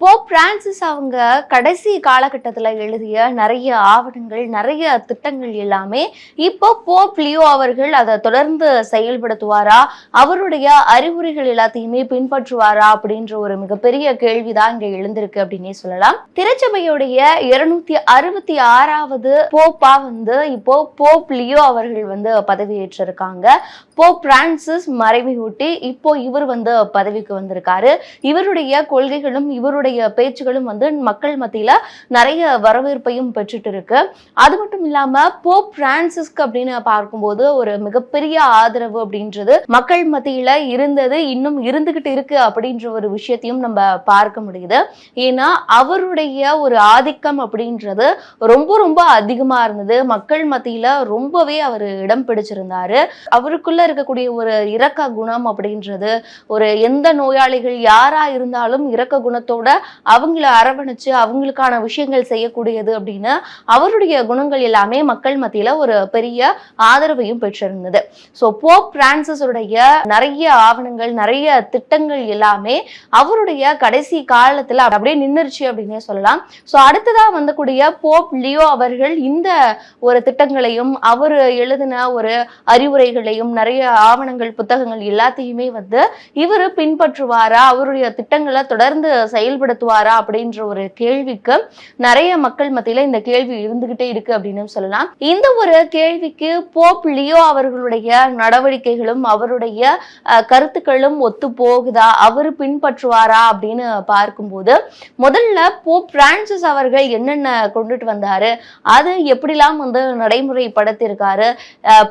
Pope Francis அவங்க கடைசி காலகட்டத்தில் எழுதிய நிறைய ஆவணங்கள் நிறைய திட்டங்கள் எல்லாமே இப்போ போப் லியோ அவர்கள் அதை தொடர்ந்து செயல்படுத்துவாரா? அவருடைய அறிவுரைகள் எல்லாத்தையுமே பின்பற்றுவாரா? அப்படின்ற ஒரு மிகப்பெரிய கேள்விதான் இங்க எழுந்திருக்கு அப்படின்னே சொல்லலாம். திருச்சபையுடைய இருநூத்தி அறுபத்தி ஆறாவது போப்பா வந்து இப்போ போப் லியோ அவர்கள் வந்து பதவியேற்றிருக்காங்க. போப் பிரான்சிஸ் மறைவையூட்டி இப்போ இவர் வந்து பதவிக்கு வந்திருக்காரு. இவருடைய கொள்கைகளும் இவருடைய பேச்சுகளும் வந்து மக்கள் மத்தியில நிறைய வரவேற்பையும் பெற்றுட்டு இருக்கு அது மட்டும் இல்லாம போப் பிரான்சிஸ்க் அப்படின்னு பார்க்கும்போது ஒரு மிகப்பெரிய ஆதரவு அப்படின்றது மக்கள் மத்தியில இருந்தது இன்னும் இருந்துகிட்டு இருக்கு அப்படின்ற ஒரு விஷயத்தையும் நம்ம பார்க்க முடியுது. ஏன்னா அவருடைய ஒரு ஆதிக்கம் அப்படின்றது ரொம்ப ரொம்ப அதிகமா இருந்தது. மக்கள் மத்தியில ரொம்பவே அவர் இடம் பிடிச்சிருந்தாரு. அவருக்குள்ள இருக்கக்கூடிய ஒரு இரக்க குணம் அப்படின்றது ஒரு எந்த நோயாளிகள் யாரா இருந்தாலும் இரக்க குணத்தோட அவங்கள அரவணைச்சு அவங்களுக்கான விஷயங்கள் செய்யக்கூடியது அப்படின்னு அவருடைய குணங்கள் எல்லாமே மக்கள் மத்தியில ஒரு பெரிய ஆதரவையும் பெற்றிருந்தது. ஸோ போப் பிரான்சிஸுடைய நிறைய ஆவணங்கள் நிறைய திட்டங்கள் எல்லாமே அவருடைய கடைசி காலத்துல அப்படியே நின்றுச்சு அப்படின்னே சொல்லலாம். ஸோ அடுத்ததா வந்தக்கூடிய போப் லியோ அவர்கள் இந்த ஒரு திட்டங்களையும் அவர் எழுதின ஒரு அறிவுரைகளையும் நிறைய ஆவணங்கள் புத்தகங்கள் எல்லாத்தையுமே வந்து இவர் பின்பற்றுவாரா? அவருடைய திட்டங்களை தொடர்ந்து பயன்படுத்துவாரா அப்படின்ற ஒரு கேள்விக்கு நிறைய மக்கள் மத்தியில இந்த கேள்வி இருந்துகிட்டே இருக்கு அப்படின்னு சொல்லலாம். இந்த ஒரு கேள்விக்கு போப் லியோ அவர்களுடைய நடவடிக்கைகளும் அவருடைய கருத்துக்களும் ஒத்து போகுதா? அவர் பின்பற்றுவாரா அப்படின்னு பார்க்கும்போது முதல்ல போப் பிரான்சிஸ் அவர்கள் என்னென்ன கொண்டுட்டு வந்தாரு? அது எப்படிலாம் வந்து நடைமுறைப்படுத்தியிருக்காரு?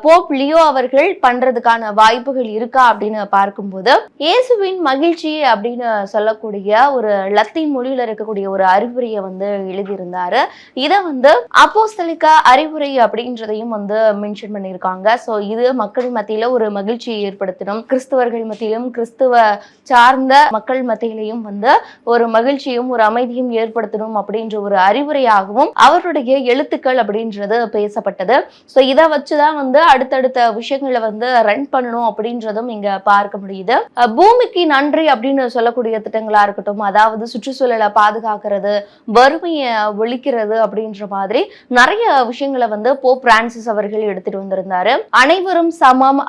போப் லியோ அவர்கள் பண்றதுக்கான வாய்ப்புகள் இருக்கா அப்படின்னு பார்க்கும்போது இயேசுவின் மகிழ்ச்சி அப்படின்னு சொல்லக்கூடிய ஒரு லத்தீன் மொழியில இருக்கக்கூடிய ஒரு அறிவுரையை வந்து எழுதியிருந்தாரு. இதை வந்து அப்போஸ்தலிக்கா அறிவுரை அப்படின்றதையும் வந்து மென்ஷன் பண்ணியிருக்காங்க. ஸோ இது மக்கள் மத்தியில ஒரு மகிழ்ச்சியை ஏற்படுத்தணும் கிறிஸ்தவர்கள் மத்தியிலும் கிறிஸ்துவ சார்ந்த மக்கள் மத்தியிலையும் வந்து ஒரு மகிழ்ச்சியும் ஒரு அமைதியும் ஏற்படுத்தணும் அப்படின்ற ஒரு அறிவுரையாகவும் அவருடைய எழுத்துக்கள் அப்படின்றது பேசப்பட்டது. ஸோ இதை வச்சுதான் வந்து அடுத்தடுத்த விஷயங்களை வந்து ரன் பண்ணணும் அப்படின்றதும் இங்க பார்க்க முடியுது. பூமிக்கு நன்றி அப்படின்னு சொல்லக்கூடிய திட்டங்களா இருக்கட்டும் அதாவது சுற்றுச்சூழலை பாதுகாக்கிறது வறுமையை ஒழிக்கிறது அப்படின்ற மாதிரி நிறைய விஷயங்களை வந்து போப் பிரான்சிஸ் அவர்கள் எடுத்துட்டு வந்திருந்தாரு. அனைவரும் சமம்.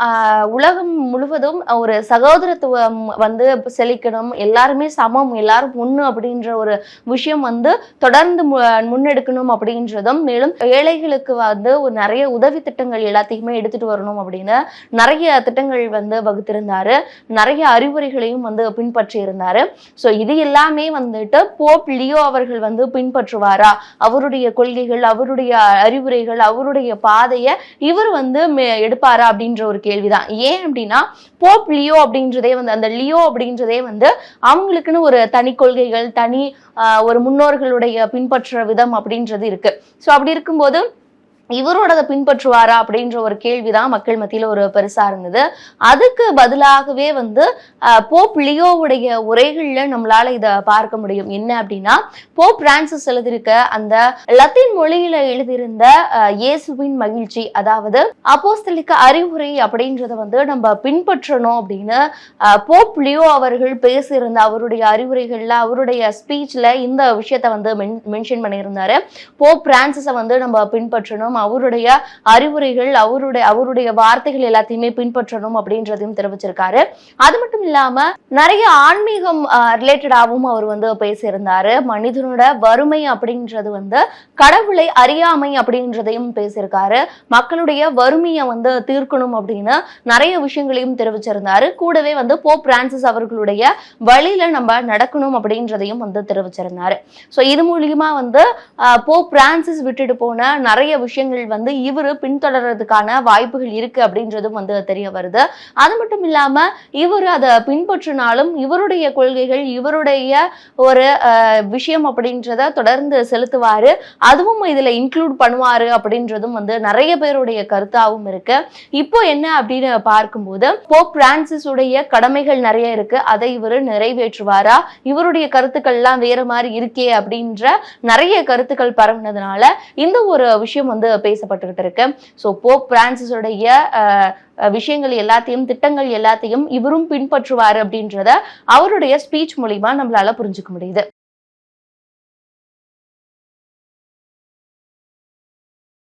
உலகம் முழுவதும் ஒரு சகோதரத்துவம் வந்து செழிக்கணும். எல்லாருமே சமம் எல்லாரும் ஒண்ணு அப்படின்ற ஒரு விஷயம் வந்து தொடர்ந்து மு- முன்னெடுக்கணும் அப்படின்றதும் மேலும் ஏழைகளுக்கு வந்து ஒரு நிறைய உதவி திட்டங்கள் எல்லாத்தையுமே எடுத்துட்டு வரணும் அப்படின்னு நிறைய திட்டங்கள் வந்து வகுத்திருந்தாரு. நிறைய அறிவுரைகளையும் வந்து பின்பற்றி இருந்தாரு ஸோ இது எல்லாமே வந்துட்டு போப் லியோ அவர்கள் வந்து பின்பற்றுவாரா? அவருடைய கொள்கைகள் அவருடைய அறிவுரைகள் அவருடைய பாதையை இவர் வந்து மே- எடுப்பாரா அப்படின்ற ஒரு கேள்விதான். ஏன் அப்படின்னா போப் லியோ அப்படின்றதே வந்து அந்த லியோ அப்படின்றதே வந்து அவங்களுக்குன்னு ஒரு தனி கொள்கைகள் தனி ஆஹ், ஒரு முன்னோர்களுடைய பின்பற்ற விதம் அப்படின்றது இருக்கு. ஸோ அப்படி இருக்கும்போது இவரோட அதை பின்பற்றுவாரா அப்படின்ற ஒரு கேள்விதான் மக்கள் மத்தியில ஒரு பெருசா இருந்தது. அதுக்கு பதிலாகவே வந்து போப் லியோவுடைய உரைகள்ல நம்மளால இதை பார்க்க முடியும். என்ன அப்படின்னா போப் பிரான்சிஸ் எழுதியிருக்க அந்த லத்தீன் மொழியில எழுதியிருந்த இயேசுவின் மகிழ்ச்சி அதாவது அப்போஸ்தலிக்க அறிவுரை அப்படின்றத வந்து நம்ம பின்பற்றணும் அப்படின்னு ஆஹ், போப் லியோ அவர்கள் பேசியிருந்த அவருடைய அறிவுரைகள்ல அவருடைய ஸ்பீச்ல இந்த விஷயத்த வந்து மென்ஷன் பண்ணியிருந்தாரு. போப் பிரான்சிஸை வந்து நம்ம பின்பற்றணும். அவருடைய அறிவுரைகள் அவருடைய அவருடைய வார்த்தைகள் எல்லாத்தையுமே பின்பற்றணும் அப்படின்றதையும் தெரிவிச்சிருக்காரு. அது மட்டும் இல்லாம நிறைய ஆன்மீகம் ரிலேட்டடாகவும் அவர் வந்து பேசியிருந்தாரு. மனிதனோட வறுமை அப்படின்றது வந்து கடவுளை அறியாமை அப்படின்றதையும் பேசியிருக்காரு. மக்களுடைய வறுமையை வந்து தீர்க்கணும் அப்படின்னு நிறைய விஷயங்களையும் தெரிவிச்சிருந்தாரு. கூடவே வந்து போப் பிரான்சிஸ் அவர்களுடைய வழியில நம்ம நடக்கணும் அப்படின்றதையும் வந்து தெரிவிச்சிருந்தாரு. ஸோ இது மூலியமா வந்து ஆஹ், போப் பிரான்சிஸ் விட்டுட்டு போன நிறைய விஷயங்கள் விஷயங்கள் வந்து இவர் பின்தொடர்றதுக்கான வாய்ப்புகள் இருக்கு அப்படின்றதும் வந்து தெரிய வருது. அது மட்டும் இல்லாம இவர் அதை பின்பற்றினாலும் இவருடைய கொள்கைகள் இவருடைய ஒரு விஷயம் அப்படின்றத தொடர்ந்து செலுத்துவாரு. அதுவும் இதுல இன்க்ளூட் பண்ணுவாரு அப்படின்றதும் வந்து நிறைய பேருடைய கருத்தாகவும் இருக்கு. இப்போ என்ன அப்படின்னு பார்க்கும்போது போப் பிரான்சிஸ் உடைய கடமைகள் நிறைய இருக்கு. அதை இவர் நிறைவேற்றுவாரா? இவருடைய கருத்துக்கள் எல்லாம் வேற மாதிரி இருக்கே அப்படின்ற நிறைய கருத்துக்கள் பரவுனதுனால இந்த ஒரு விஷயம் வந்து பேசப்பட்டுக்கிட்டு இருக்கு ஸோ போப் பிரான்சிஸுடைய விஷயங்கள் எல்லாத்தையும் திட்டங்கள் எல்லாத்தையும் இவரும் பின்பற்றுவார் அப்படின்றத அவருடைய ஸ்பீச் மூலியமா நம்மளால புரிஞ்சுக்க முடியுது.